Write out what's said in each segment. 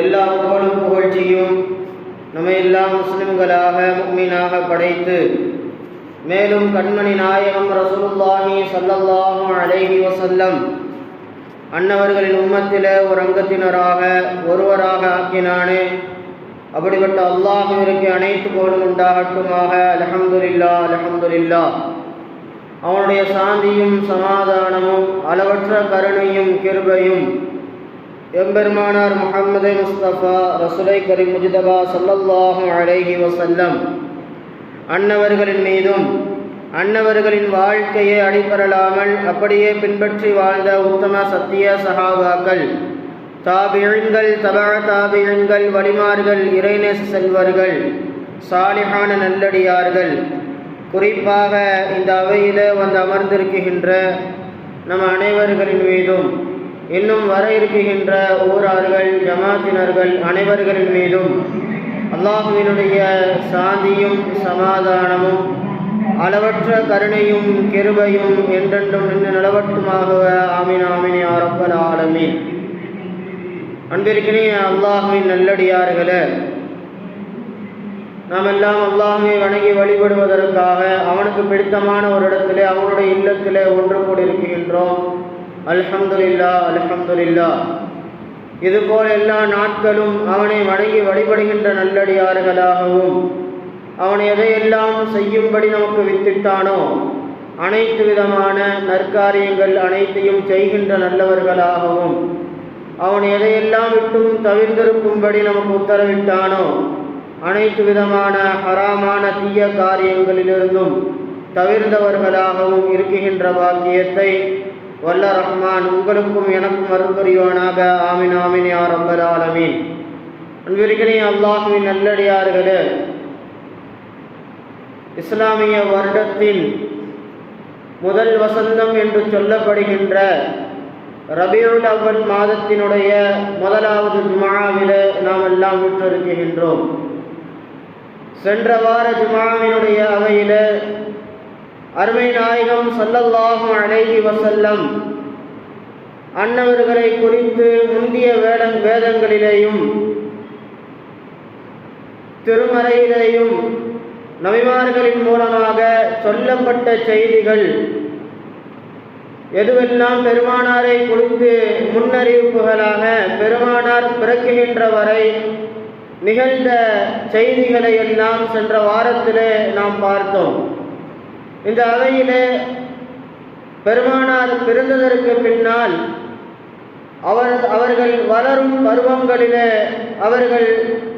எல்லா புகழும் புகழ்ச்சியும் நம்மை எல்லாம் முஸ்லிம்களாக முக்மீனாக படைத்து மேலும் கண்மணி நாயகம் ரசூலுல்லாஹி சல்லல்லாஹு அலைஹி வசல்லம் அன்னவர்களின் உம்மத்தில ஒரு அங்கத்தினராக ஒருவராக ஆக்கினானே. அப்படிப்பட்ட அல்லாஹிற்கு அனைத்து போலும் உண்டாகட்டுமாக. அலஹம்துல்லா அலஹம்துல்லா அவனுடைய சாந்தியும் சமாதானமும் அளவற்ற கருணையும் கிருபையும் எம்பெருமானார் முகமது முஸ்தபா ரசுலை கரி முஜிதபா சல்லல்லாஹு அழகி வசல்லம் அன்னவர்களின் மீதும் அன்னவர்களின் வாழ்க்கையை அடிபரலாமல் அப்படியே பின்பற்றி வாழ்ந்த உத்தம சத்திய சகாபாக்கள் தாபியங்கள் தபா தாபியங்கள் வழிமார்கள் இறைநேச செல்வர்கள் சாலிஹான நல்லடியார்கள். குறிப்பாக இந்த அவையில் வந்து அமர்ந்திருக்கின்ற நம் அனைவர்களின் மீதும் இன்னும் வர இருக்குகின்ற ஊரார்கள் ஜமாத்தினர்கள் அனைவர்களின் மீதும் அல்லாஹுவினுடைய சாந்தியும் சமாதானமும் அளவற்ற கருணையும் கிருபையும் என்றென்றும் நின்று நிலவட்டுமாக ஆமின் ஆமினி ஆரப்பல் ஆலமீன். அன்பிற்கினே அல்லாஹுவின் நல்லடியார்களே நாம் எல்லாம் அல்லாஹுவை வணங்கி வழிபடுவதற்காக அவனுக்கு பிடித்தமான ஒரு இடத்திலே அவனுடைய இல்லத்திலே ஒன்று கூடியிருக்கின்றோம். அல்ஹம்துலில்லா அல்ஹம்துலில்லா இதுபோல் எல்லா நாட்களும் அவனை வணங்கி வழிபடுகின்ற நல்லடியார்களாகவும் அவன் எதையெல்லாம் செய்யும்படி நமக்கு வித்திட்டானோ அனைத்து விதமான நற்காரியங்கள் அனைத்தையும் செய்கின்ற நல்லவர்களாகவும் அவன் எதையெல்லாம் விட்டும் தவிர்ந்திருக்கும்படி நமக்கு உத்தரவிட்டானோ அனைத்து விதமான ஹராமான தீய காரியங்களிலிருந்தும் தவிர்ந்தவர்களாகவும் இருக்குகின்ற பாக்கியத்தை வல்ல ரஹ்மான் உங்களுக்கும் எனக்கும் அருள்புரிவானாக ஆமின் ஆமின் யார் அம்பர் ஆலமீன். அன்பிற்கினே அல்லாஹுவின் நல்லடியார்களே இஸ்லாமிய வருடத்தின் முதல் வசந்தம் என்று சொல்லப்படுகின்ற ரபியுல் அவ்வல் மாதத்தினுடைய முதலாவது ஜுமாவில் நாம் எல்லாம் விட்டிருக்கின்றோம் சென்ற வார ஜுமாவினுடைய அவையில் அருமை நாயகம் சல்லல்லாஹும் அழகி வசல்லம் அன்னவர்களை குறித்து முந்திய வேட வேதங்களிலேயும் திருமறையிலேயும் நபிமார்களின் மூலமாக சொல்லப்பட்ட செய்திகள் எதுவெல்லாம் பெருமானாரை குறித்து முன்னறிவிப்புகளாக பெருமானார் பிறக்குகின்ற வரை நிகழ்ந்த செய்திகளை எல்லாம் சென்ற வாரத்திலே நாம் பார்த்தோம். இந்த அவையிலே பெருமானார் பிறந்ததற்கு பின்னால் அவர் அவர்கள் வளரும் பருவங்களிலே அவர்கள்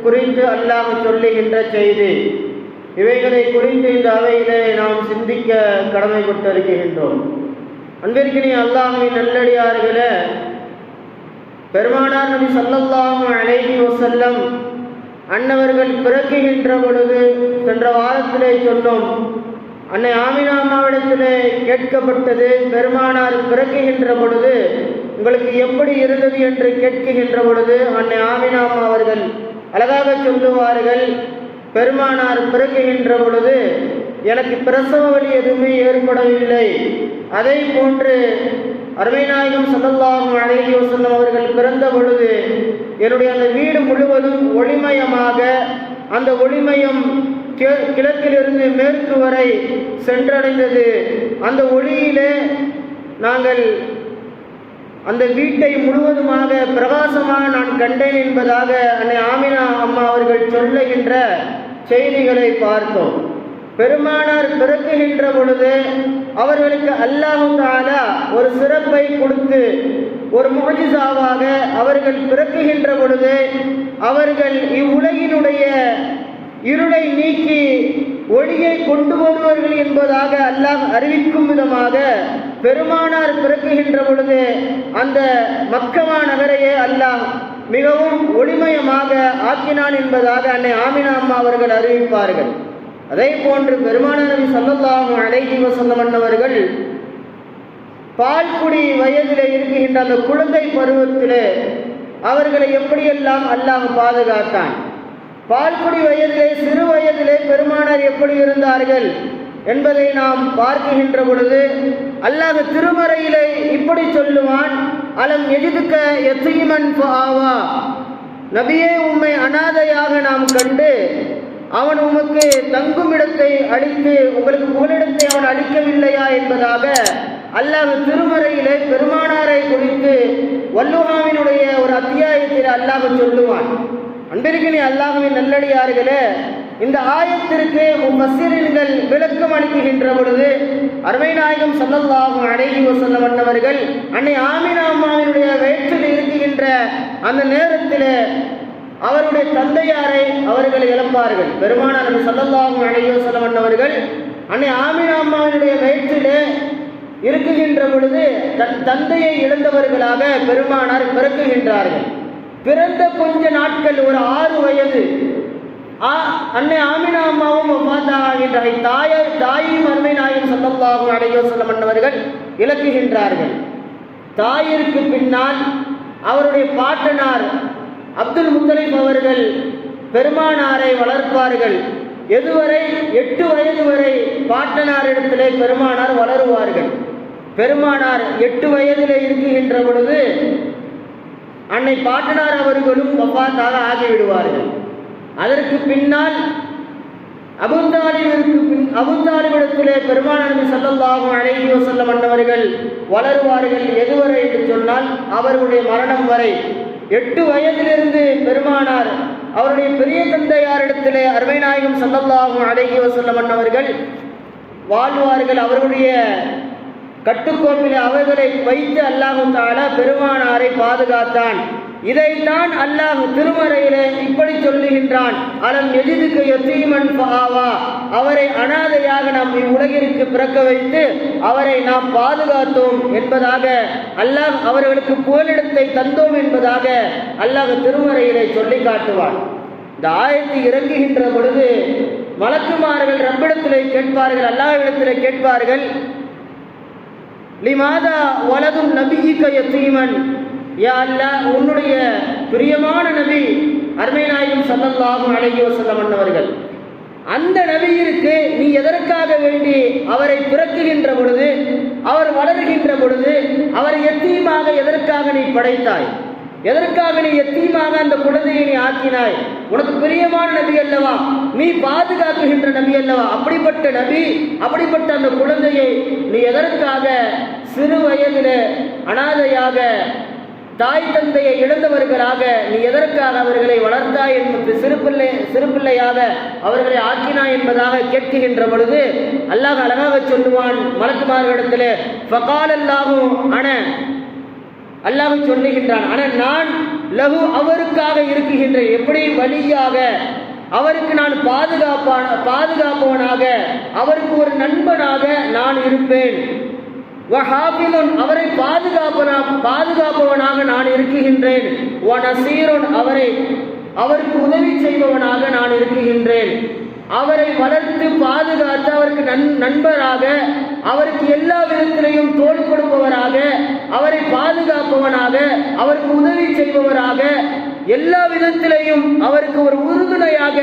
குறித்து அல்லாஹ் சொல்லுகின்ற செய்தி. இவைகளை குறித்து இந்த அவையிலே நாம் சிந்திக்க கடமைப்பட்டிருக்கின்றோம். அன்பிற்கினி அல்லாஹின் நல்லடியார்களே பெருமானார் நபி சல்லல்லாஹு அலைஹி வசல்லம் அன்னவர்கள் பிறக்குகின்ற பொழுது சென்ற வாரத்திலே சொன்னோம் அன்னை ஆமினாமாவிடத்திலே கேட்கப்பட்டது பெருமானார் பிறக்குகின்ற பொழுது உங்களுக்கு எப்படி இருந்தது? என்று கேட்குகின்ற பொழுது அன்னை ஆமினாமா அவர்கள் அழகாக சொல்லுவார்கள் பெருமானார் பிறக்குகின்ற பொழுது எனக்கு பிரசவ வழி எதுவுமே ஏற்படவில்லை. அதை போன்று அருமைநாயகம் சல்லல்லாஹும் அழகி வசல்லம் அவர்கள் பிறந்த பொழுது என்னுடைய அந்த வீடு முழுவதும் ஒளிமயமாக அந்த ஒளிமயம் கிழக்கிலிருந்து மேற்கு வரை சென்றடைந்தது. அந்த ஒளியிலே நாங்கள் அந்த வீட்டை முழுவதுமாக பிரகாசமாக நான் கண்டேன் என்பதாக அன்னை ஆமினா அம்மா அவர்கள் சொல்லுகின்ற செய்திகளை பார்த்தோம். பெருமானார் பிறக்குகின்ற பொழுது அவர்களுக்கு அல்லாஹு தாலா ஒரு சிறப்பை கொடுத்து ஒரு முகஜிசாவாக அவர்கள் பிறக்குகின்ற பொழுது அவர்கள் இவ்வுலகினுடைய இருளை நீக்கி ஒளியை கொண்டு வருவார்கள் என்பதாக அல்லாஹ் அறிவிக்கும் விதமாக பெருமானார் பிறக்குகின்ற பொழுது அந்த மக்கமா நகரையே அல்லாஹ் மிகவும் ஒளிமயமாக ஆக்கினான் என்பதாக அன்னை ஆமினா அம்மா அவர்கள் அறிவிப்பார்கள். அதே போன்று பெருமான நபி சல்லல்லாஹு அலைஹி வஸல்லம் அன்னவர்கள் பால்குடி வயதில் இருக்குகின்ற அந்த குழந்தை பருவத்தில் அவர்களை எப்படியெல்லாம் அல்லாஹ் பாதுகாத்தான்? பால்குடி வயதிலே சிறு வயதிலே பெருமானார் எப்படி இருந்தார்கள் என்பதை நாம் பார்க்குகின்ற பொழுது அல்லாஹ் திருமறையிலே இப்படி சொல்லுவான் அலம் எஜிதுக்க எத்தீமன் ஆவா நபியே உம்மை அனாதையாக நாம் கண்டு அவன் உமக்கு தங்கும் இடத்தை அளித்து உங்களுக்கு புகலிடத்தை அவன் அளிக்கவில்லையா? என்பதாக அல்லாஹ் திருமறையிலே பெருமானாரை குறித்து வல்லுஹாவினுடைய ஒரு அத்தியாயத்தில் அல்லாஹ் சொல்லுவான். அன்பிற்கினி அல்லாஹுவின் நல்லடியார்களே இந்த ஆயத்திற்கு முஃபஸ்ஸிரீன்கள் விளக்கம் அளிக்குகின்ற பொழுது அருமை நாயகம் ஸல்லல்லாஹு அலைஹி வஸல்லம் அன்னை ஆமினா அம்மாவினுடைய வயிற்றில் இருக்குகின்ற அந்த நேரத்திலே அவருடைய தந்தையாரை அவர்கள் இழப்பார்கள். பெருமானார் நபி சல்லல்லாஹும் அலைஹி வஸல்லம் அன்னவர்கள் அன்னை ஆமினா அம்மாவினுடைய வயிற்றிலே இருக்குகின்ற பொழுது தன் தந்தையை இழந்தவர்களாக பெருமானார் பிறக்குகின்றார்கள். பிறந்த கொஞ்ச நாட்கள் ஒரு ஆறு வயது. அன்னை ஆமினா அம்மாவும் ஒவ்வாத்தாகின்ற தாய தாயும் அருமை நாயும் சல்லல்லாஹு அடையோ வஸல்லம் மன்னவர்கள் இலக்குகின்றார்கள் தாயிற்கு பின்னால் அவருடைய பாட்டனார் அப்துல் முத்தலீப் அவர்கள் பெருமானாரை வளர்ப்பார்கள். எதுவரை? எட்டு வயது வரை பாட்டனாரிடத்திலே பெருமானார் வளருவார்கள். பெருமானார் எட்டு வயதிலே இருக்குகின்ற பொழுது அன்னை பாட்டனார் அவர்களும் வஃபாத்தாக ஆகிவிடுவார்கள். அதற்கு பின்னால் அபுத்தாலிபிற்கு பின் அபுத்தாலிபிடத்திலே பெருமானி நபி ஸல்லல்லாஹு செல்ல மன்னவர்கள் வளருவார்கள் எதுவரை என்று சொன்னால் அவர்களுடைய மரணம் வரை. எட்டு வயதிலிருந்து பெருமானார் அவருடைய பெரிய தந்தையாரிடத்திலே அருமை நாயகம் ஸல்லல்லாஹு அலைஹி வஸல்லம் அன்னவர்கள் வாழ்வார்கள். அவர்களுடைய கட்டுக்கோப்பிலே அவர்களை வைத்து அல்லாஹு தாலா பெருமானாரை பாதுகாத்தான். இதைத்தான் அல்லாஹ் திருமறையிலே இப்படி சொல்லுகின்றான். அலம் எதிதுக்கு எத்தீமன் பாவா அவரை அனாதையாக நாம் இவ்வுலகிற்கு பிறக்க வைத்து அவரை நாம் பாதுகாத்தோம் என்பதாக அல்லாஹ் அவர்களுக்கு புகலிடத்தை தந்தோம் என்பதாக அல்லாஹ் திருமறையிலே சொல்லி காட்டுவான். இந்த ஆயத்து இறங்குகின்ற பொழுது மலக்குமார்கள் ரப்பிடத்திலே கேட்பார்கள் அல்லாஹ்விடத்திலே கேட்பார்கள் லிமாதா வலதும் நபியிக்க யத்தீமன்? யா அல்லாஹ் உன்னுடைய பிரியமான நபி அருமை நாயகம் ஸல்லல்லாஹு அலைஹி வஸல்லம் அந்த நபியிற்கு நீ எதற்காக வேண்டி அவரை பிறக்குகின்ற பொழுது அவர் வளர்கின்ற பொழுது அவரை எத்தீமாக எதற்காக நீ படைத்தாய்? எதற்காக நீ எத்தீமாக அந்த குழந்தையை நீ ஆக்கினாய்? உனக்கு பிரியமான நபி அல்லவா? நீ பாதுகாக்குகின்ற நபி அல்லவா? அப்படிப்பட்ட நபி அப்படிப்பட்ட அந்த குழந்தையை நீ எதற்காக சிறு வயதில் அனாதையாக தாய் தந்தையை இழந்தவர்களாக நீ எதற்காக அவர்களை வளர்த்தாய் என்பது சிறுபிள்ளை சிறுபிள்ளையாக அவர்களை ஆக்கினாய் என்பதாக கேட்குகின்ற பொழுது அல்லாஹ் அழகாக சொல்லுவான் மலக்குமார்களிடத்தில் ஃபகால் அல்லாஹும் அன அல்லாஹ் சொல்லுகின்றான் ஆனால் நான் லகு அவருக்காக இருக்குகின்ற எப்படி? வழியாக அவருக்கு நான் பாதுகாப்பான பாதுகாப்பவனாக அவருக்கு ஒரு நண்பனாக நான் இருப்பேன். வஹாபிலுன் அவரை பாதுகாப்பனாக பாதுகாப்பவனாக நான் இருக்குகின்றேன். அவரை அவருக்கு உதவி செய்பவனாக நான் இருக்குகின்றேன். அவரை வளர்த்து பாதுகாத்து அவருக்கு நன் நண்பராக அவருக்கு எல்லா விதத்திலையும் தோல் கொடுப்பவராக அவரை பாதுகாப்பவனாக அவருக்கு உதவி செய்பவராக எல்லா விதத்திலையும் அவருக்கு ஒரு உறுதுணையாக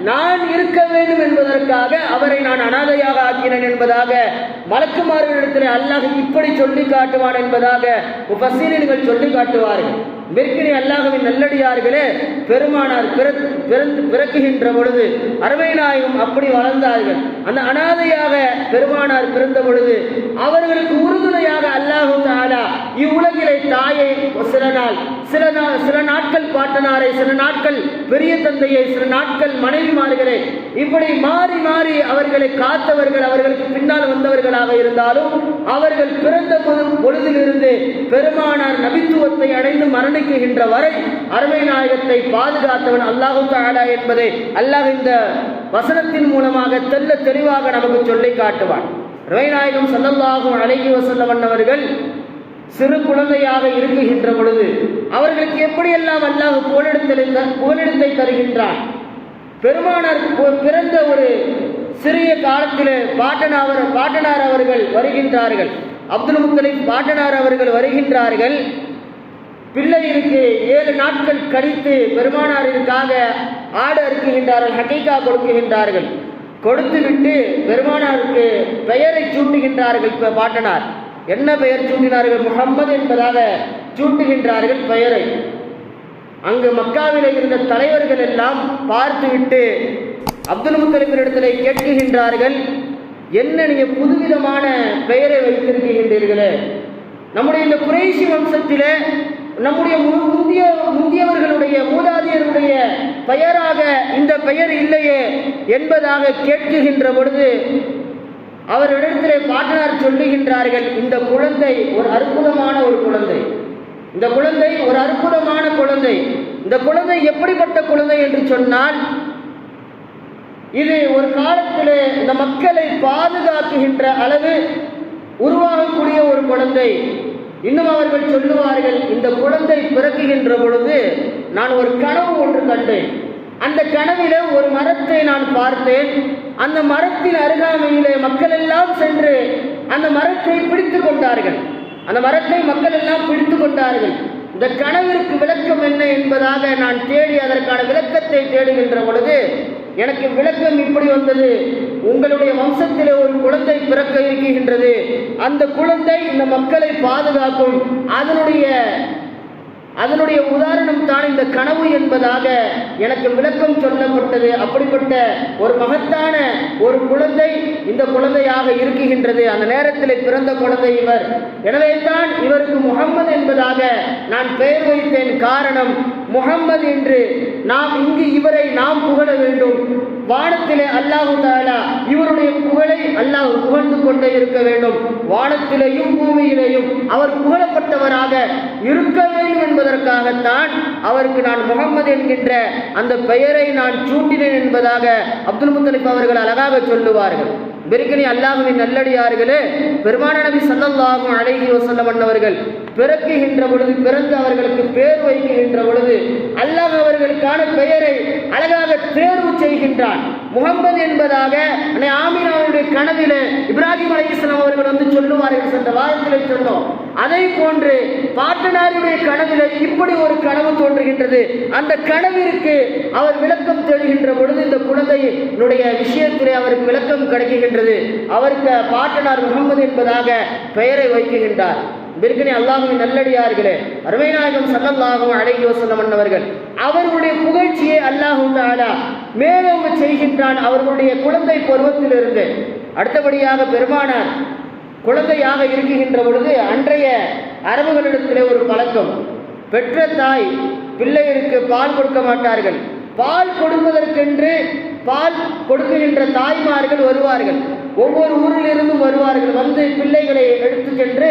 நான் இருக்க வேண்டும் என்பதற்காக அவரை நான் அனாதையாக ஆக்கினேன் என்பதாக மலக்குமார்களிடத்தில் அல்லாஹ் இப்படி சொல்லி காட்டுவான் என்பதாக பசீரர்கள் சொல்லி காட்டுவார்கள். விற்கினி அல்லாஹவின் நல்லடியார்களே பெருமானார் பிறந்து பிறந்து பிறக்குகின்ற பொழுது அருமை நாயகம் அப்படி வளர்ந்தார்கள். அந்த அனாதையாக பெருமானார் பிறந்த பொழுது அவர்களுக்கு உறுதுணையாக அல்லாஹு தாலா இவ்வுலகிலே தாயை சில நாள் சில நாள் சில நாட்கள் பாட்டனாரை சில நாட்கள் பெரிய தந்தையை சில நாட்கள் மனைவிமார்களை இப்படி மாறி மாறி அவர்களை காத்தவர்கள் அவர்களுக்கு பின்னால் வந்தவர்களாக இருந்தாலும் அவர்கள் பிறந்த பொழுதிலிருந்து பெருமானார் நபித்துவத்தை அடைந்து மரண மரணிக்குகின்ற வரை அருமை நாயகத்தை பாதுகாத்தவன் அல்லாஹு தாலா என்பதை அல்லாஹ் இந்த வசனத்தின் மூலமாக தெல்ல தெளிவாக நமக்கு சொல்லி காட்டுவான். ரவைநாயகம் ஸல்லல்லாஹு அழகி வசல்லவன் அவர்கள் சிறு குழந்தையாக இருக்குகின்ற பொழுது அவர்களுக்கு எப்படியெல்லாம் அல்லாஹ் புகலிடத்தை புகலிடத்தை தருகின்றான்? பெருமானார் பிறந்த ஒரு சிறிய காலத்தில் பாட்டனார் பாட்டனார் அவர்கள் வருகின்றார்கள். அப்துல் முத்தலிப் பாட்டனார் அவர்கள் வருகின்றார்கள். பிள்ளைகளுக்கு ஏழு நாட்கள் கழித்து பெருமானாரிற்காக ஆடு அறுக்குகின்றார்கள் ஹக்கீகா கொடுக்குகின்றார்கள். கொடுத்துவிட்டு பெருமானாருக்கு பெயரை சூட்டுகின்றார்கள் இப்போ பாட்டனார். என்ன பெயர் சூட்டினார்கள்? முகம்மது என்பதாக சூட்டுகின்றார்கள் பெயரை. அங்கு மக்காவில் இருந்த தலைவர்கள் எல்லாம் பார்த்துவிட்டு அப்துல் முத்தலிபினிடத்திலே கேட்குகின்றார்கள் என்ன நீங்கள் புதுவிதமான பெயரை வைத்திருக்கின்றீர்களே நம்முடைய இந்த குறைசி வம்சத்திலே நம்முடைய மு- முந்திய முந்தியவர்களுடைய மூதாதையருடைய பெயராக இந்த பெயர் இல்லையே என்பதாக கேட்குகின்ற பொழுது அவரிடத்திலே பாட்டனார் சொல்லுகின்றார்கள் இந்த குழந்தை ஒரு அற்புதமான ஒரு குழந்தை. இந்த குழந்தை ஒரு அற்புதமான குழந்தை. இந்த குழந்தை எப்படிப்பட்ட குழந்தை என்று சொன்னால் இது ஒரு காலத்திலே இந்த மக்களை பாதுகாக்குகின்ற அளவு உருவாகக்கூடிய ஒரு குழந்தை. இன்னும் அவர்கள் சொல்லுவார்கள் இந்த குழந்தை பிறக்குகின்ற பொழுது நான் ஒரு கனவு ஒன்று கண்டேன். அந்த கனவில ஒரு மரத்தை நான் பார்த்தேன். அந்த மரத்தின் அருகாமையிலே மக்கள் எல்லாம் சென்று அந்த மரத்தை பிடித்து கொண்டார்கள். அந்த மரத்தை மக்கள் எல்லாம் பிடித்து கொண்டார்கள். இந்த கனவிற்கு விளக்கம் என்ன என்பதாக நான் தேடி அதற்கான விளக்கத்தை தேடுகின்ற பொழுது எனக்கு விளக்கம் இப்படி வந்தது. உங்களுடைய வம்சத்தில் ஒரு குழந்தை பிறக்க இருக்கின்றது. அந்த குழந்தை இந்த மக்களை பாதுகாக்கும். அதனுடைய அதனுடைய உதாரணம் தான் இந்த கனவு என்பதாக எனக்கு விளக்கம் சொல்லப்பட்டது. அப்படிப்பட்ட ஒரு மகத்தான ஒரு குழந்தை இந்த குழந்தையாக இருக்குகின்றது. அந்த நேரத்தில் பிறந்த குழந்தை இவர். எனவே தான் இவருக்கு முகம்மது என்பதாக நான் பெயர் வைத்தேன். காரணம் முகம்மது என்று நாம் இங்கு இவரை நாம் புகழ வேண்டும். வானத்திலே அல்லாஹு தாலா இவருடைய புகழை அல்லாஹ் புகழ்ந்து கொண்டே இருக்க வேண்டும். வானத்திலேயும் பூமியிலேயும் அவர் புகழப்பட்டவராக இருக்க வேண்டும் என்பதற்காகத்தான் அவருக்கு நான் முகமது என்கின்ற அந்த பெயரை நான் சூட்டினேன் என்பதாக அப்துல் முத்தலிப் அவர்கள் அழகாக சொல்லுவார்கள். பெருக்கனி அல்லாஹுவின் நல்லடியார்களே பெருமான நபி ஸல்லல்லாஹு அழகி வசல்லம் அண்ணவர்கள் பிறக்குகின்ற பொழுது பிறந்து அவர்களுக்கு பேர் வைக்குகின்ற பொழுது அல்லாஹ் அவர்களுக்கான பெயரை அழகாக தேர்வு செய்கின்றான். முகம்மது என்பதாக அன்னை அவருடைய கனவிலே இப்ராஹிம் அலைஹிஸ்ஸலாம் அவர்கள் வந்து சொல்லுவார்கள் சென்ற வாரத்திலே சொன்னோம். அதை போன்று பாட்டனாருடைய கனவில் இப்படி ஒரு கனவு தோன்றுகின்றது. அந்த கனவிற்கு அவர் விளக்கம் தேடுகின்ற பொழுது இந்த குழந்தையினுடைய விஷயத்திலே அவருக்கு விளக்கம் கிடைக்குகின்றது அவருக்கு பாட்டனார் முகமது என்பதாக பெயரை வைக்குகின்றார் பிற்கனி அல்லாஹுவின் நல்லடியார்களே அருமைநாயகம் சல்லல்லாஹும் அழகி வசல்லம் அன்னவர்கள் அவர்களுடைய புகழ்ச்சியை அல்லாஹு தாலா மேலோங்க செய்கின்றான் அவர்களுடைய குழந்தை பருவத்திலிருந்து. அடுத்தபடியாக பெருமானார் குழந்தையாக இருக்குகின்ற பொழுது அன்றைய அரபுகளிடத்திலே ஒரு பழக்கம். பெற்ற தாய் பிள்ளைகளுக்கு பால் கொடுக்க மாட்டார்கள். பால் கொடுப்பதற்கென்று பால் கொடுக்குகின்ற தாய்மார்கள் வருவார்கள். ஒவ்வொரு ஊரிலிருந்தும் வருவார்கள். வந்து பிள்ளைகளை எடுத்து சென்று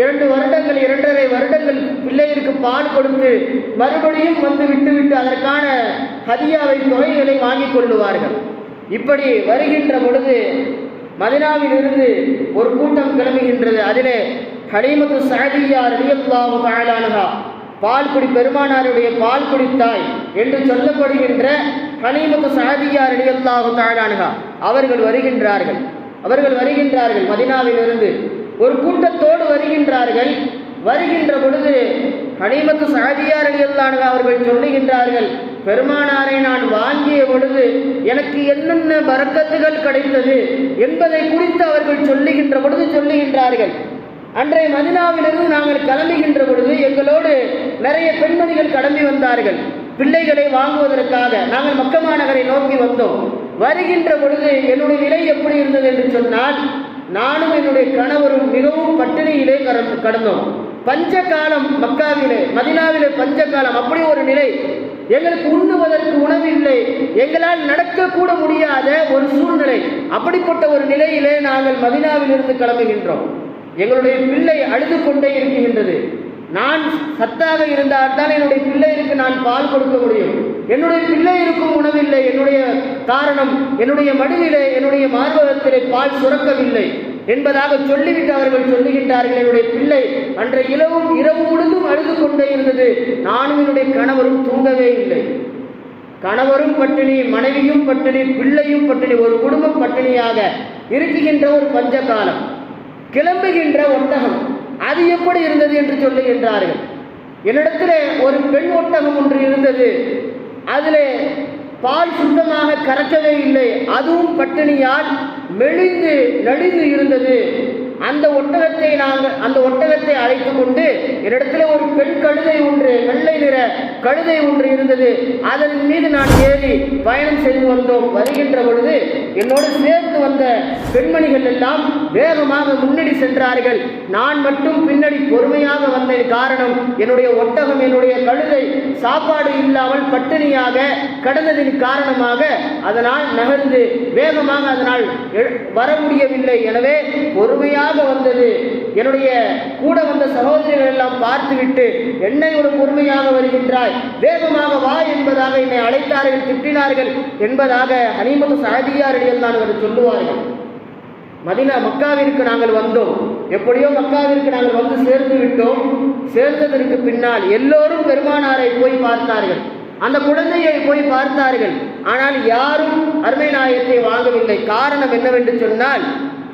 இரண்டு வருடங்கள் இரண்டரை வருடங்கள் பிள்ளைகளுக்கு பால் கொடுத்து மறுபடியும் வந்து விட்டுவிட்டு அதற்கான ஹதியாவை தொகைகளை வாங்கிக் கொள்ளுவார்கள். இப்படி வருகின்ற பொழுது மதினாவிலிருந்து ஒரு கூட்டம் கிளம்புகின்றது. அதிலே ஹலீமத்து சாதியா ரலியல்லாஹு தஆலானஹா பால்குடி பெருமானாருடைய பால்குடி தாய் என்று சொல்லப்படுகின்ற ஹலீமத்து சாதியா ரலியல்லாஹு தஆலானஹா அவர்கள் வருகின்றார்கள். அவர்கள் வருகின்றார்கள் மதினாவிலிருந்து. ஒரு கூட்டத்தோடு வருகின்றார்கள். வருகின்ற பொழுது ஹனீமத்து சஹதியார் அலியல்லானு அவர்கள் சொல்லுகின்றார்கள் பெருமானாரை நான் வாங்கிய பொழுது எனக்கு என்னென்ன வரக்கத்துகள் கிடைத்தது என்பதை குறித்து அவர்கள் சொல்லுகின்ற பொழுது சொல்லுகின்றார்கள். அன்றைய மதினாவிலிருந்து நாங்கள் கிளம்புகின்ற பொழுது எங்களோடு நிறைய பெண்மணிகள் கிளம்பி வந்தார்கள். பிள்ளைகளை வாங்குவதற்காக நாங்கள் மக்கமாநகரை நோக்கி வந்தோம். வருகின்ற பொழுது என்னுடைய நிலை எப்படி இருந்தது என்று சொன்னால் நானும் என்னுடைய கணவரும் மிகவும் பட்டினியிலே கடந்து- கடந்தோம். பஞ்ச காலம் மக்காவிலே மதினாவிலே பஞ்ச காலம் அப்படி ஒரு நிலை எங்களுக்கு உண்ணுவதற்கு உணவு இல்லை எங்களால் நடக்கக்கூட முடியாத ஒரு சூழ்நிலை. அப்படிப்பட்ட ஒரு நிலையிலே நாங்கள் மதினாவிலிருந்து கிளம்புகின்றோம். எங்களுடைய பிள்ளை அழுது கொண்டே இருக்கின்றது. நான் சத்தாக இருந்தால்தான் என்னுடைய பிள்ளைகளுக்கு நான் பால் கொடுக்க முடியும். என்னுடைய பிள்ளைகளுக்கும் உணவில்லை. என்னுடைய காரணம் என்னுடைய மடுவிலே என்னுடைய மார்பகத்திலே பால் சுரக்கவில்லை. என்பதாக சொல்லிவிட்டு அவர்கள் சொல்லுகின்றார்கள். என்னுடைய பிள்ளை அன்றைய இரவும் இரவு முழுதும் அழுது கொண்டே இருந்தது. நானும் என்னுடைய கணவரும் தூங்கவே இல்லை. கணவரும் பட்டினி மனைவியும் பட்டினி பிள்ளையும் பட்டினி ஒரு குடும்பம் பட்டினியாக இருக்குகின்ற ஒரு பஞ்ச காலம் கிளம்புகின்ற ஒட்டகம். அது எப்படி இருந்தது என்று சொல்லுகின்றார்கள் என்னிடத்தில் ஒரு பெண் ஒட்டகம் ஒன்று இருந்தது. அதில் பால் சுத்தமாக கறக்கவே இல்லை. அதுவும் பட்டினியால் மெலிந்து நலிந்து இருந்தது. அந்த ஒட்டகத்தை நாங்கள் அந்த ஒட்டகத்தை அழைத்து கொண்டு என்னிடத்தில் ஒரு பெண் கழுதை ஒன்று வெள்ளை நிற கழுதை ஒன்று இருந்தது. அதன் மீது நான் ஏறி பயணம் செய்து வந்தோம். வருகின்ற பொழுது என்னோடு சேர்ந்து வந்த பெண்மணிகள் எல்லாம் வேகமாக முன்னடி சென்றார்கள். நான் மட்டும் பின்னடி பொறுமையாக வந்த காரணம் என்னுடைய ஒட்டகம் என்னுடைய கழுதை சாப்பாடு இல்லாமல் பட்டினியாக கடந்ததின் காரணமாக அதனால் நகர்ந்து வேகமாக அதனால் வர முடியவில்லை. எனவே பொறுமையாக வந்தது. என்னுடைய கூட வந்த சகோதரிகள் எல்லாம் பார்த்துவிட்டு என்னை ஒரு பொறுமையாக வருகின்றாய். வேகமாக வா என்பதாக என்னை அழைத்தார்கள் திட்டினார்கள் என்பதாக ஹனிமது சாதியாரிடையில் தான் அவர் சொல்லுவார்கள். மதினா மக்காவிற்கு நாங்கள் வந்தோம். எப்படியோ மக்காவிற்கு நாங்கள் வந்து சேர்ந்து விட்டோம். சேர்ந்ததற்கு பின்னால் எல்லோரும் பெருமானாரை போய் பார்த்தார்கள். அந்த குழந்தையை போய் பார்த்தார்கள். ஆனால் யாரும் அருமை நாயத்தை வாங்கவில்லை. காரணம் என்னவென்று சொன்னால்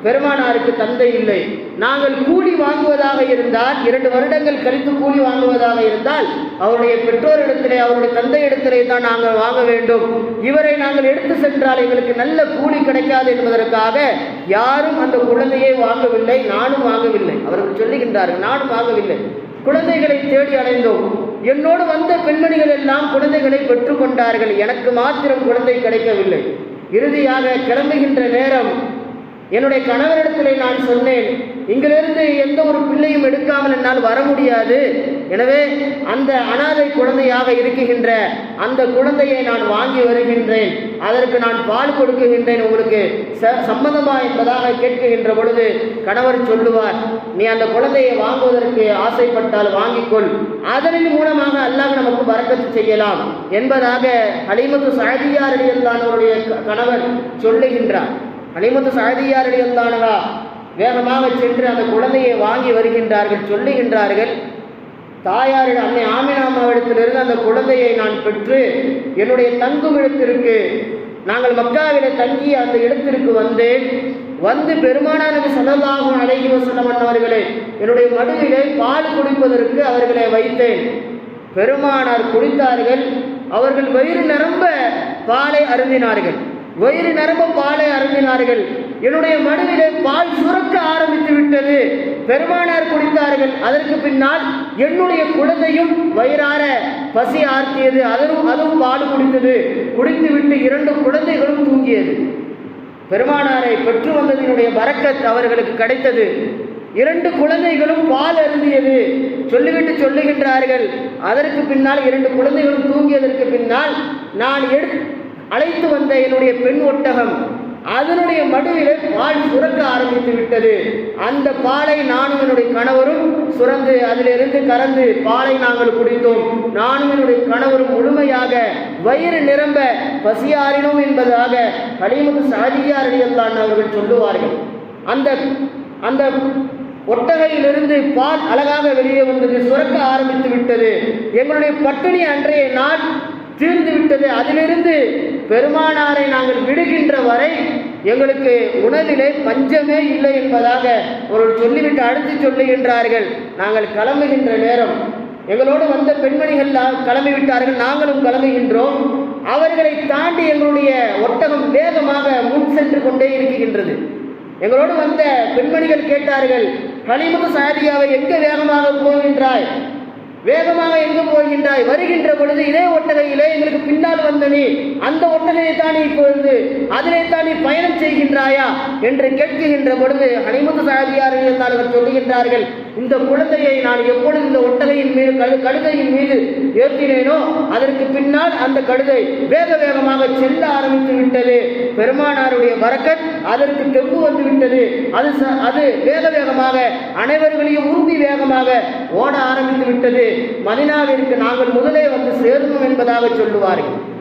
பெருமானாருக்கு தந்தை இல்லை. நாங்கள் கூலி வாங்குவதாக இருந்தால் இரண்டு வருடங்கள் கழித்து கூலி வாங்குவதாக இருந்தால் அவருடைய பெற்றோரிடத்திலே அவருடைய தந்தை இடத்திலே தான் நாங்கள் வாங்க வேண்டும். இவரை நாங்கள் எடுத்து சென்றால் எங்களுக்கு நல்ல கூலி கிடைக்காது என்பதற்காக யாரும் அந்த குழந்தையை வாங்கவில்லை நானும் வாங்கவில்லை. அவர்கள் சொல்லுகின்றார்கள் நானும் வாங்கவில்லை. குழந்தைகளை தேடி அடைந்தோம். என்னோடு வந்த பெண்மணிகள் எல்லாம் குழந்தைகளை பெற்றுக்கொண்டார்கள். எனக்கு மாத்திரம் குழந்தை கிடைக்கவில்லை. இறுதியாக கிளம்புகின்ற நேரம் என்னுடைய கணவரிடத்திலே நான் சொன்னேன் இங்கிலிருந்து எந்த ஒரு பிள்ளையும் எடுக்காமல் என்னால் வர முடியாது. எனவே அந்த அனாதை குழந்தையாக இருக்குகின்ற அந்த குழந்தையை நான் வாங்கி வருகின்றேன். அதற்கு நான் பால் கொடுக்குகின்றேன். உங்களுக்கு ச சம்மதமா என்பதாக கேட்குகின்ற பொழுது கணவர் சொல்லுவார் நீ அந்த குழந்தையை வாங்குவதற்கு ஆசைப்பட்டால் வாங்கிக்கொள். அதனின் மூலமாக அல்லாஹ் நமக்கு வரக்கத்து செய்யலாம். என்பதாக ஹலிமத்து சாதியார் அவருடைய கணவர் சொல்லுகின்றார். அலிமத்து சாதியாரடி வந்தானவா வேகமாக சென்று அந்த குழந்தையை வாங்கி வருகின்றார்கள் சொல்லுகின்றார்கள் தாயாரிடம் அன்னை ஆமினாமாவிடத்திலிருந்து அந்த குழந்தையை நான் பெற்று என்னுடைய தங்கும் இடத்திற்கு நாங்கள் மக்காவிட தங்கி அந்த இடத்திற்கு வந்தேன். வந்து பெருமானாருக்கு சதலாகும் அழகி வசனம் அவர்களே என்னுடைய மடுவிலே பால் குடிப்பதற்கு அவர்களை வைத்தேன். பெருமானார் குடித்தார்கள். அவர்கள் வயிறு நிரம்ப பாலை அருந்தினார்கள். வயிறு நிரம்ப பாலை அருந்தினார்கள். என்னுடைய மடுவிலே பால் சுரக்க ஆரம்பித்து விட்டது. பெருமானார் குடித்தார்கள். அதற்கு பின்னால் என்னுடைய குழந்தையும் வயிறார பசி ஆர்த்தியது. அதனும் அதுவும் பால் குடித்தது. குடித்துவிட்டு இரண்டு குழந்தைகளும் தூங்கியது. பெருமானாரை பெற்று வந்ததினுடைய வரக்கத் அவர்களுக்கு கிடைத்தது. இரண்டு குழந்தைகளும் பால் அருந்தியது. சொல்லிவிட்டு சொல்லுகின்றார்கள். அதற்கு பின்னால் இரண்டு குழந்தைகளும் தூங்கியதற்கு பின்னால் நான் எடு அழைத்து வந்த என்னுடைய பெண் ஒட்டகம் அதனுடைய மடுவிலே பால் சுரக்க ஆரம்பித்து விட்டது. அந்த பாலை நானும் என்னுடைய கணவரும் சுரந்து அதிலிருந்து கறந்து பாலை நாங்கள் குடித்தோம். நானும் என்னுடைய கணவரும் முழுமையாக வயிறு நிரம்ப பசியாறினோம் என்பதாக கலிமுத்து சாதியார் அடியல்லான் அவர்கள் சொல்லுவார்கள். அந்த அந்த ஒட்டகையிலிருந்து பால் அழகாக வெளியே வந்தது சுரக்க ஆரம்பித்து விட்டது. எங்களுடைய பட்டினி அன்றைய நாள் தீர்ந்து விட்டது. அதிலிருந்து பெருமானாரை நாங்கள் விடுகின்ற வரை எங்களுக்கு உணவிலே பஞ்சமே இல்லை என்பதாக அவர்கள் சொல்லிவிட்டு அடுத்து சொல்லுகின்றார்கள். நாங்கள் கிளம்புகின்ற நேரம் எங்களோடு வந்த பெண்மணிகள் கிளம்பி விட்டார்கள் நாங்களும் கிளம்புகின்றோம். அவர்களை தாண்டி எங்களுடைய ஒட்டகம் வேகமாக முன் சென்று கொண்டே இருக்கின்றது. எங்களோடு வந்த பெண்மணிகள் கேட்டார்கள் கலிமுக சாதியாவை எங்கே வேகமாக போகின்றாய்? வேகமாக எங்கு போகின்றாய். வருகின்ற பொழுது இதே ஒட்டகையிலே எங்களுக்கு பின்னால் வந்த நீ அந்த ஒட்டகையை தான் நீ இப்பொழுது அதிலே தான் நீ பயணம் செய்கின்றாயா? என்று கேட்கின்ற பொழுது அனைமுத்து சாதியார்கள் இருந்தார்கள் சொல்லுகின்றார்கள் இந்த குழந்தையை நான் எப்பொழுது இந்த ஒட்டகையின் மீது கழுதையின் மீது ஏற்றினேனோ அதற்கு பின்னால் அந்த கழுதை வேக வேகமாக செல்ல ஆரம்பித்து விட்டது. பெருமானாருடைய வரக்கத் அதற்கு தெம்பு வந்து விட்டது. அது ச- அது வேக வேகமாக அனைவர்களையும் உறுதி வேகமாக ஓட ஆரம்பித்து விட்டது. மதினாவிற்கு நாங்கள் முதலே வந்து சேர்ந்தோம் என்பதாக சொல்லுவார்கள்.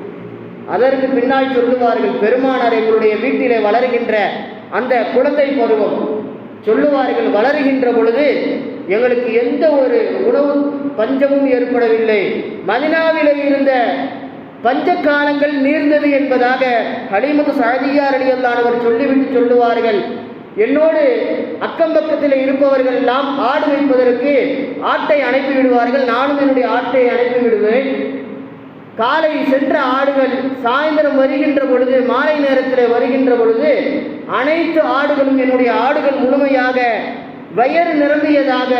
அதற்கு பின்னால் சொல்லுவார்கள் பெருமானார் எங்களுடைய வீட்டிலே வளர்கின்ற அந்த குழந்தை பருவம் சொல்லுவார்கள் வளருகின்ற பொழுது எங்களுக்கு எந்த ஒரு உணவு பஞ்சமும் ஏற்படவில்லை. மதினாவிலே இருந்த பஞ்ச காலங்கள் நீர்ந்தது என்பதாக ஹலிமது சாதியார் அடியல்லானவர் சொல்லிவிட்டு சொல்லுவார்கள். என்னோடு அக்கம் பக்கத்தில் இருப்பவர்கள் எல்லாம் ஆடு வைப்பதற்கு ஆட்டை அனுப்பி விடுவார்கள் நானும் என்னுடைய ஆட்டை அனுப்பி விடுவேன் காலை சென்ற ஆடுகள் சாயந்தரம் வருகின்ற பொழுது மாலை நேரத்தில் வருகின்ற பொழுது அனைத்து ஆடுகளும் என்னுடைய ஆடுகள் முழுமையாக வயறு நிரம்பியதாக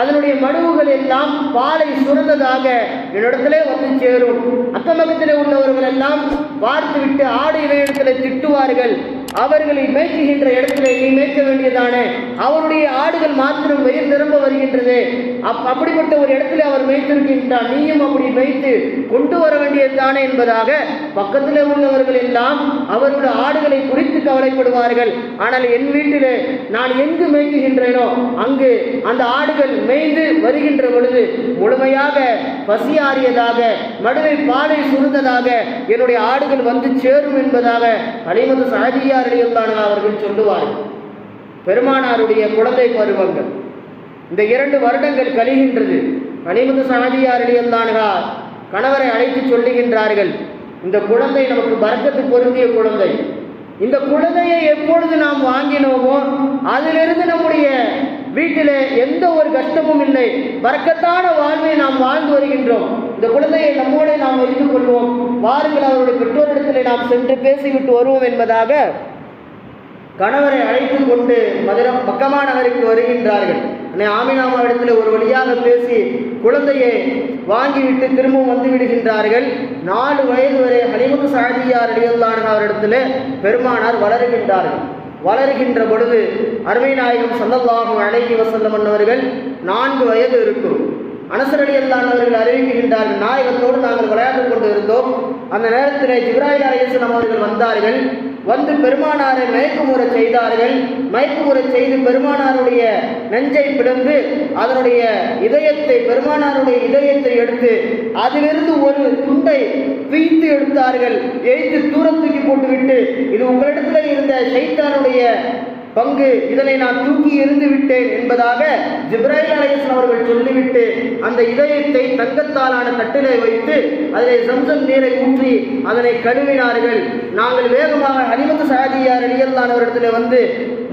அதனுடைய மடுவுகள் எல்லாம் பாலை சுரந்ததாக என்னிடத்திலே வந்து சேரும். அக்கமகத்திலே உள்ளவர்கள் எல்லாம் பார்த்துவிட்டு ஆடு இணையத்தில் திட்டுவார்கள். அவர்களை மேய்க்குகின்ற இடத்திலே நீ மேய்க்க வேண்டியதானே? அவருடைய ஆடுகள் மாத்திரம் வெயில் நிரம்ப வருகின்றது. அப் அப்படிப்பட்ட ஒரு இடத்துல அவர் மேய்த்திருக்கின்றார். நீயும் அப்படி மேய்த்து கொண்டு வர வேண்டியதுதானே என்பதாக பக்கத்தில் உள்ளவர்கள் எல்லாம் அவருடைய ஆடுகளை குறித்து கவலைப்படுவார்கள். ஆனால் என் வீட்டிலே நான் எங்கு மேய்க்குகின்றேனோ அங்கு அந்த ஆடுகள் மேய்ந்து வருகின்ற பொழுது முழுமையாக பசியாறியதாக மடுவை பாலை சுருந்ததாக என்னுடைய ஆடுகள் வந்து சேரும் என்பதாக அலைமது சாதியார் அலியல்லான அவர்கள் சொல்லுவார்கள். பெருமானாருடைய குழந்தை பருவங்கள். இந்த இரண்டு வருடங்கள் கழிகின்றது. அலிமது சாதியார் அலியல்லானுகா கணவரை அழைத்து சொல்லுகின்றார்கள் இந்த குழந்தை நமக்கு பறக்கத்து பொருந்திய குழந்தை. இந்த குழந்தையை எப்பொழுது நாம் வாங்கினோமோ அதிலிருந்து நம்முடைய வீட்டிலே எந்த ஒரு கஷ்டமும் இல்லை. பறக்கத்தான வாழ்வை நாம் வாழ்ந்து வருகின்றோம். இந்த குழந்தையை நம்மோட நாம் வைத்துக் கொள்வோம். வாருங்கள் அவருடைய பெற்றோரிடத்தில் நாம் சென்று பேசிவிட்டு வருவோம் என்பதாக கணவரை அழைத்து கொண்டு மதுரம் மக்கமா நகருக்கு வருகின்றார்கள். அன்னை ஆமினாமா இடத்துல ஒரு வழியாக பேசி குழந்தையை வாங்கிவிட்டு திரும்பவும் வந்து விடுகின்றார்கள். நாலு வயது வரை ஹலிமுத்து சாதியார் அடியல்லான அவரிடத்துல பெருமானார் வளருகின்றார்கள். வளருகின்ற பொழுது அருமை நாயகம் சந்தல்லாகும் அழகி வசல்லம் அவர்கள் நான்கு வயது இருக்கும். அனசரடி அவர்கள் அறிவிக்கின்றார்கள் நாயகத்தோடு நாங்கள் விளையாட்டு கொண்டு இருந்தோம் அந்த நேரத்திலே ஜிப்ராஹிம் அலிஸ்லாம் அவர்கள் வந்தார்கள். வந்து பெருமானாரை மயக்குமுறை செய்தார்கள். மயக்குமுறை செய்து பெருமானாருடைய நெஞ்சை பிளந்து அதனுடைய இதயத்தை பெருமானாருடைய இதயத்தை எடுத்து அதிலிருந்து ஒரு துண்டை பிய்த்து எடுத்தார்கள். எய்த்து தூரம் தூக்கி போட்டுவிட்டு இது உங்களிடத்தில் இருந்த சைத்தானுடைய பங்கு இதனை நான் தூக்கி எறிந்து விட்டேன் என்பதாக ஜிப்ராஹிம் அலையாஸ்லாம் அவர்கள் சொல்லிவிட்டு அந்த இதயத்தை தங்கத்தாலான தட்டிலே வைத்து அதிலே சம்சம் நீரை ஊற்றி அதனை கழுவினார்கள். நாங்கள் வேகமாக ஹனிமத்து சாதியார் அலியல்லானவரிடத்தில் வந்து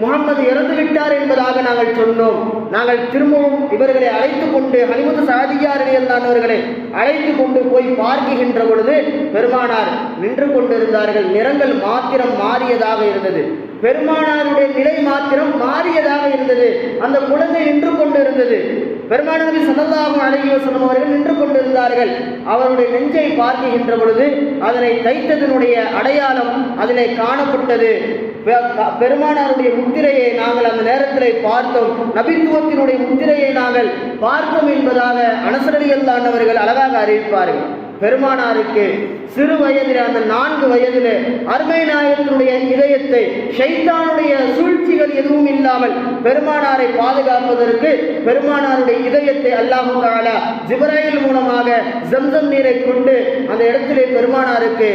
முகமது இறந்து விட்டார் என்பதாக நாங்கள் சொன்னோம். நாங்கள் திரும்பவும் இவர்களை அழைத்து கொண்டு ஹனிமத்து சாதியார் அலியல்லானவர்களை அழைத்து கொண்டு போய் பார்க்குகின்ற பொழுது பெருமானார் நின்று கொண்டிருந்தார்கள். நிறங்கள் மாத்திரம் மாறியதாக இருந்தது. பெருமானாருடைய நிலை மாத்திரம் மாறியதாக இருந்தது. அந்த குழந்தை நின்று கொண்டிருந்தது. இருந்தது சல்லல்லாஹு அலைஹி வஸல்லம் அவர்கள் நின்று கொண்டிருந்தார்கள். அவருடைய நெஞ்சை பார்க்குகின்ற பொழுது அதனை தைத்ததனுடைய அடையாளம் அதிலே காணப்பட்டது. பெ- பெருமானாருடைய முத்திரையை நாங்கள் அந்த நேரத்தில் பார்த்தோம். நபித்துவத்தினுடைய முத்திரையை நாங்கள் பார்த்தோம் என்பதாக அனசரடி அல்லாண்டவர்கள் அழகாக அறிவிப்பார்கள். பெருமானாருக்கு சிறு வயதில் அந்த நான்கு வயதில் அருமை நாயகத்தினுடைய இதயத்தை ஷைத்தானுடைய சூழ்ச்சிகள் எதுவும் இல்லாமல் பெருமானாரை பாதுகாப்பதற்கு பெருமானாருடைய இதயத்தை அல்லாஹு தாலா ஜிப்ராயில் மூலமாக ஜம்சம் நீரை கொண்டு அந்த இடத்திலே பெருமானாருக்கு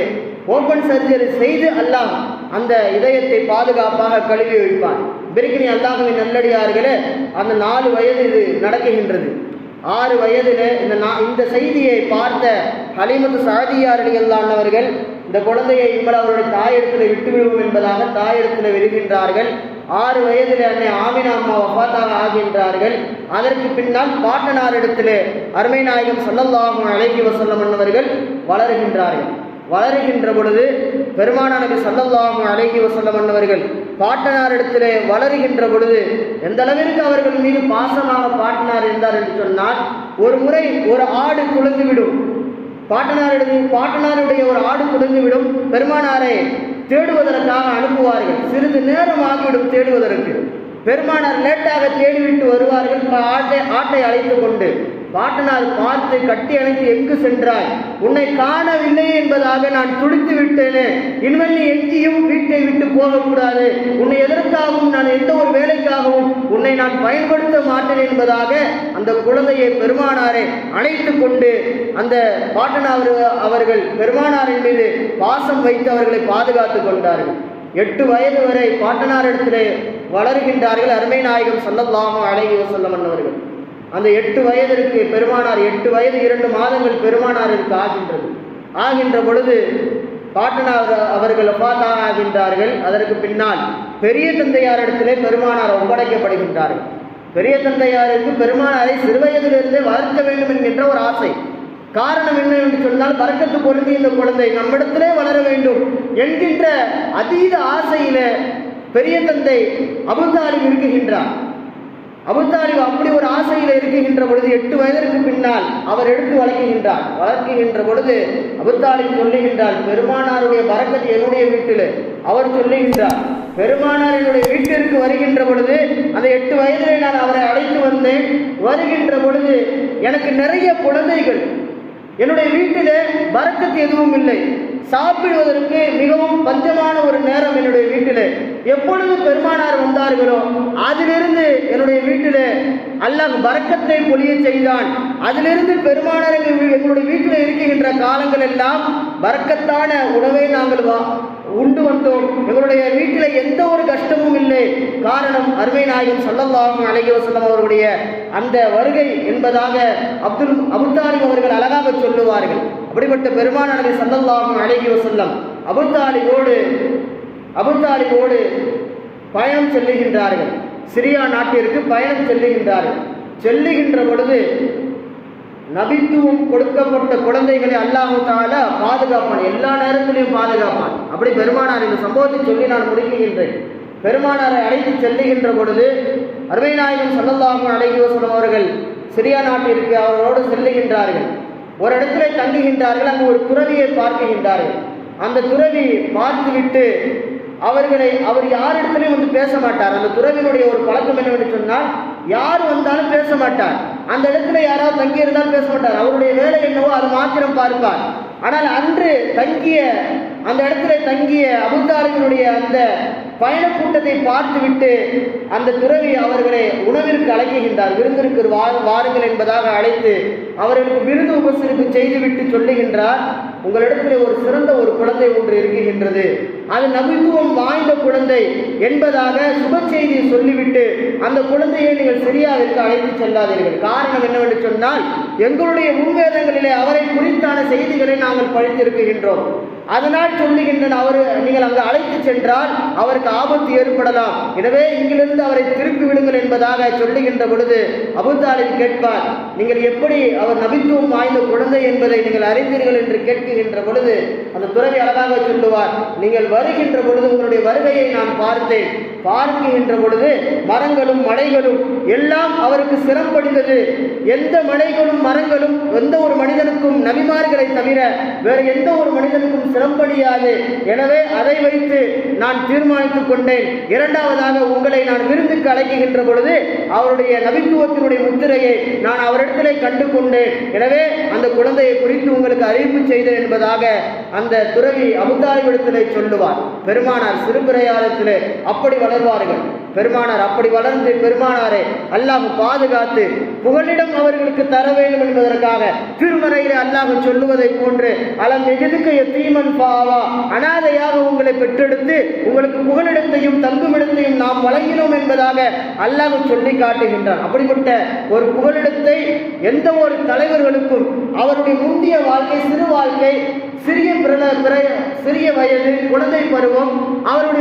ஓபன் சர்ஜரி செய்து அல்லாஹ் அந்த இதயத்தை பாதுகாப்பாக கழுவி வைப்பான். பிரிக்கினி அல்லாஹுவின் நல்லடியார்களே அந்த நாலு வயது இது நடக்குகின்றது. ஆறு வயதில் இந்த நான் இந்த செய்தியை பார்த்த ஹலிமத்து சாதியார் அலிகல்லானவர்கள் இந்த குழந்தையை இம்மல் அவருடைய தாயிடத்தில் விட்டு விடுவோம் என்பதாக தாயிடத்தில் விடுகின்றார்கள் ஆறு வயதில் அன்னை ஆமினா அம்மா வஃபாத்தாக ஆகின்றார்கள். அதற்கு பின்னால் பாட்டனாரிடத்திலே அருமை நாயகம் சொல்லல்லாகும் அழகி வசல்லம் அன்னவர்கள் வளருகின்றார்கள். வளருகின்ற பொழுது பெருமானா நபி சல்லல்லாஹு அலைஹி வஸல்லம் பாட்டனாரிடத்திலே வளருகின்ற பொழுது எந்த அளவிற்கு அவர்கள் மீது பாசமாக பாட்டனார் இருந்தார் என்று சொன்னால் ஒரு முறை ஒரு ஆடு குழந்துவிடும் பாட்டனாரிடம் பாட்டனாருடைய ஒரு ஆடு குழந்துவிடும் பெருமானாரை தேடுவதற்காக அனுப்புவார்கள். சிறிது நேரம் ஆகிவிடும் தேடுவதற்கு. பெருமானார் லேட்டாக தேடிவிட்டு வருவார்கள். ப- ஆட்டை ஆட்டை அழைத்து கொண்டு பாட்டனார் பார்த்து கட்டி அணைத்து எங்கு சென்றாய்? உன்னை காணவில்லை என்பதாக நான் துடித்து விட்டேனே. இனிமேல் நீ எங்கேயும் வீட்டை விட்டு போகக்கூடாது. உன்னை எதற்காகவும் நான் எந்த ஒரு வேலைக்காகவும் உன்னை நான் பயன்படுத்த மாட்டேன் என்பதாக அந்த குழந்தையை பெருமானாரை அழைத்து கொண்டு அந்த பாட்டனார் அவர்கள் பெருமானாரின் மீது பாசம் வைத்து அவர்களை பாதுகாத்து கொண்டார்கள். எட்டு வயது வரை பாட்டனாரிடத்திலே வளர்கின்றார்கள் அருமை நாயகம் சல்லல்லாஹு அலைஹி வஸல்லம் அவர்கள் அந்த எட்டு வயதிற்கு பெருமானார் எட்டு வயது இரண்டு மாதங்கள் பெருமானாருக்கு ஆகின்றது. ஆகின்ற பொழுது பாட்டனார் அவர்கள் ஒப்பாத்தா ஆகின்றார்கள். அதற்கு பின்னால் பெரிய தந்தையாரிடத்திலே பெருமானார் ஒப்படைக்கப்படுகின்றார்கள் பெரிய தந்தையாருக்கு பெருமானாரை சிறுவயதிலிருந்தே வளர்க்க வேண்டும் என்கின்ற ஒரு ஆசை. காரணம் என்ன என்று சொன்னால் பறக்கத்து பொருந்தி இந்த குழந்தை நம்மிடத்திலே வளர வேண்டும் என்கின்ற அதீத ஆசையில பெரிய தந்தை அபுதாலிப் இருக்குகின்றார். அபுத்தாலிப் அப்படி ஒரு ஆசையில் இருக்குகின்ற பொழுது எட்டு வயதிற்கு பின்னால் அவர் எடுத்து வளர்க்குகின்றார். வளர்க்குகின்ற பொழுது அபுத்தாலிப் சொல்லுகின்றார் பெருமானாருடைய பறக்கத்து என்னுடைய வீட்டில். அவர் சொல்லுகின்றார் பெருமானார் என்னுடைய வீட்டிற்கு வருகின்ற பொழுது அந்த எட்டு வயதிலே நான் அவரை அழைத்து வந்தேன். வருகின்ற பொழுது எனக்கு நிறைய குழந்தைகள் என்னுடைய வீட்டிலே பறக்கத்து எதுவும் இல்லை. சாப்பிடுவதற்கு மிகவும் பஞ்சமான ஒரு நேரம் என்னுடைய வீட்டிலே. எப்பொழுது பெருமானார் வந்தார்களோ அதிலிருந்து என்னுடைய வீட்டிலே அல்லாஹ் வரக்கத்தை பொழிய செய்தான். அதிலிருந்து பெருமானார் எங்களுடைய வீட்டில் இருக்கின்ற காலங்கள் எல்லாம் வரக்கத்தான உணவை நாங்கள் வா உண்டு வந்தோம். எங்களுடைய வீட்டில் எந்த ஒரு கஷ்டமும் இல்லை காரணம் அருமை நாயகம் சல்லல்லாஹு அலைஹி அவர்களுடைய அந்த வருகை என்பதாக அப்துல் அபுத்தாலிம் அவர்கள் அழகாக சொல்லுவார்கள். அப்படிப்பட்ட பெருமான நபி சல்லல்லாஹு அலைஹி அபுத்தாலிவோடு அபுத்தாலிபோடு பயணம் செல்லுகின்றார்கள். சிரியா நாட்டிற்கு பயணம் செல்லுகின்றார்கள். செல்லுகின்ற பொழுது நபித்துவம் கொடுக்கப்பட்ட குழந்தைகளை அல்லாஹு தாலா பாதுகாப்பான். எல்லா நேரத்திலையும் பாதுகாப்பான். அப்படி பெருமானார் இந்த சம்பவத்தை சொல்லி நான் முடிக்கின்றேன். பெருமானாரை அழைத்து செல்லுகின்ற பொழுது அருமைநாயகம் சல்லல்லாஹு அலைஹி வஸல்லம் அவர்கள் சிரியா நாட்டிற்கு அவரோடு செல்லுகின்றார்கள். ஒரு இடத்திலே தங்குகின்றார்கள் அங்கு ஒரு துறவியை பார்க்குகின்றார்கள். அந்த துறவி பார்த்துவிட்டு அவர்களை அவர் யாரிடத்துலையும் வந்து பேச மாட்டார். அந்த துறவினுடைய ஒரு பழக்கம் என்னவென்று சொன்னால் யார் வந்தாலும் பேச மாட்டார். அந்த இடத்துல யாராவது தங்கி இருந்தாலும் பேச மாட்டார். அவருடைய வேலை என்னவோ அது மாத்திரம் பார்ப்பார். ஆனால் அன்று தங்கிய அந்த இடத்துல தங்கிய அபுத்தாரிகளுடைய அந்த பயணக்கூட்டத்தை பார்த்துவிட்டு அந்த துறவி அவர்களை உணவிற்கு அழைக்குகின்றார். விருந்திற்கு வா வாருங்கள் என்பதாக அழைத்து அவர்களுக்கு விருது உபசரிப்பு செய்துவிட்டு சொல்லுகின்றார் உங்களிடத்தில் ஒரு சிறந்த ஒரு குழந்தை ஒன்று இருக்குகின்றது அது நபித்துவம் வாய்ந்த குழந்தை என்பதாக சுப செய்தியை சொல்லிவிட்டு அந்த குழந்தையை நீங்கள் சிரியாவிற்கு அழைத்து செல்லாதீர்கள். காரணம் என்னவென்று சொன்னால் எங்களுடைய முன்வேதங்களிலே அவரை குறித்தான செய்திகளை நாங்கள் படித்திருக்கின்றோம் அதனால் சொல்லுகின்றன அவர் நீங்கள் அங்கு அழைத்து சென்றால் அவருக்கு ஆபத்து ஏற்படலாம். எனவே இங்கிலிருந்து அவரை திருப்பி விடுங்கள் என்பதாக சொல்லுகின்ற பொழுது அபுத்தாலிப் கேட்பார் நீங்கள் எப்படி அவர் நபித்துவம் வாய்ந்த குழந்தை என்பதை நீங்கள் அறிந்தீர்கள் என்று கேட்கின்ற பொழுது அந்த துறவி அழகாக சொல்லுவார் நீங்கள் வருகின்ற பொழுது உங்களுடைய வருகையை நான் பார்த்தேன். பார்க்கின்ற பொழுது மரங்களும் மலைகளும் எல்லாம் அவருக்கு சிரம்படிந்தது எந்த மலைகளும் மரங்களும் எந்த ஒரு மனிதனுக்கும் நபிமார்களை தவிர வேறு எந்த ஒரு மனிதனுக்கும் சிரம்படியாது எனவே அதை வைத்து நான் தீர்மானித்துக் கொண்டேன். இரண்டாவதாக உங்களை நான் விருந்துக்கு அழைக்குகின்ற பொழுது அவருடைய நபித்துவத்தினுடைய முத்திரையை நான் அவரிடத்திலே கண்டு கொண்டேன். எனவே அந்த குழந்தையை குறித்து உங்களுக்கு அறிவிப்பு செய்தேன் என்பதாக அந்த துறவி அபுதாரிவிடத்திலே சொல்லுவார். பெருமானார் சிறுபிரையாளத்திலே அப்படி வளர்வார்கள். பெருமானார் அப்படி வளர்ந்து பெருமானாரை அல்லாஹ் பாதுகாத்து புகலிடம் அவர்களுக்கு தர வேண்டும் என்பதற்காக திருமறையில் அல்லாஹ் சொல்லுவதை போன்று அலம் எதுக்கு தீமன் பாவா அனாதையாக உங்களை பெற்றெடுத்து உங்களுக்கு புகலிடத்தையும் தங்குமிடத்தையும் நாம் வழங்கினோம் என்பதாக அல்லாஹ் சொல்லி காட்டுகின்றான். அப்படிப்பட்ட ஒரு புகலிடத்தை எந்த ஒரு தலைவர்களுக்கும் அவருடைய முந்திய வாழ்க்கை சிறு வாழ்க்கை சிறிய பிற சிறிய வயது குழந்தை பருவம் அவருடைய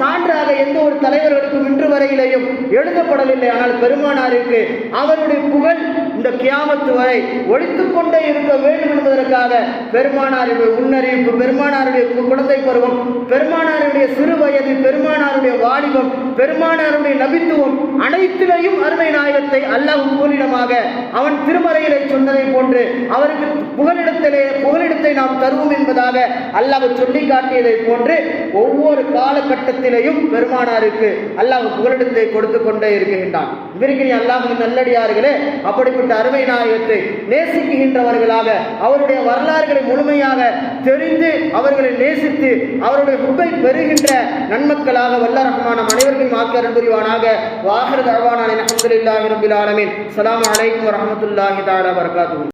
சான்றாக எந்த ஒரு தலைவர்களுக்கும் இன்று வரையிலேயும் எழுதப்படவில்லை. ஆனால் பெருமானாருக்கு அவருடைய புகழ் இந்த கியாமத்து வரை ஒழித்து கொண்டே இருக்க வேண்டும் என்பதற்காக பெருமானாருடைய முன்னறிவிப்பு பெருமானாருடைய குழந்தை பருவம் பெருமானாருடைய சிறு வயது பெருமானாருடைய வாலிபம் பெருமானாருடைய நபித்துவம் அனைத்திலையும் அருமை நாயகத்தை அல்லாஹ் புகலிடமாக அவன் திருமறையிலே சொன்னதை போன்று அவருக்கு புகலிடத்திலே புகலிடத்தை நாம் தருவோம் என்பதாக அல்லாஹ் சொல்லி காட்டியதை போன்று ஒவ்வொரு காலகட்டத்திலேயும் பெருமானாருக்கு அல்லாஹ் புகலிடத்தை கொடுத்து கொண்டே இருக்கின்றான். இவருக்கு அல்லாஹின் நல்லடியார்களே அப்படிப்பட்ட அருமை நாயகத்தை நேசிக்கின்றவர்களாக அவருடைய வரலாறுகளை முழுமையாக தெரிந்து அவர்களை நேசித்து அவருடைய புகை பெறுகின்ற நன்மக்களாக வல்ல ரஹ்மான அனைவர்களையும் ஆக்கி அருள் புரிவானாக வாகர தழ்வானான அஹமதுல்லாஹி ரபில் ஆலமின். சலாம் அலைக்கும் வரமத்துல்லாஹி தாலா வரகாத்து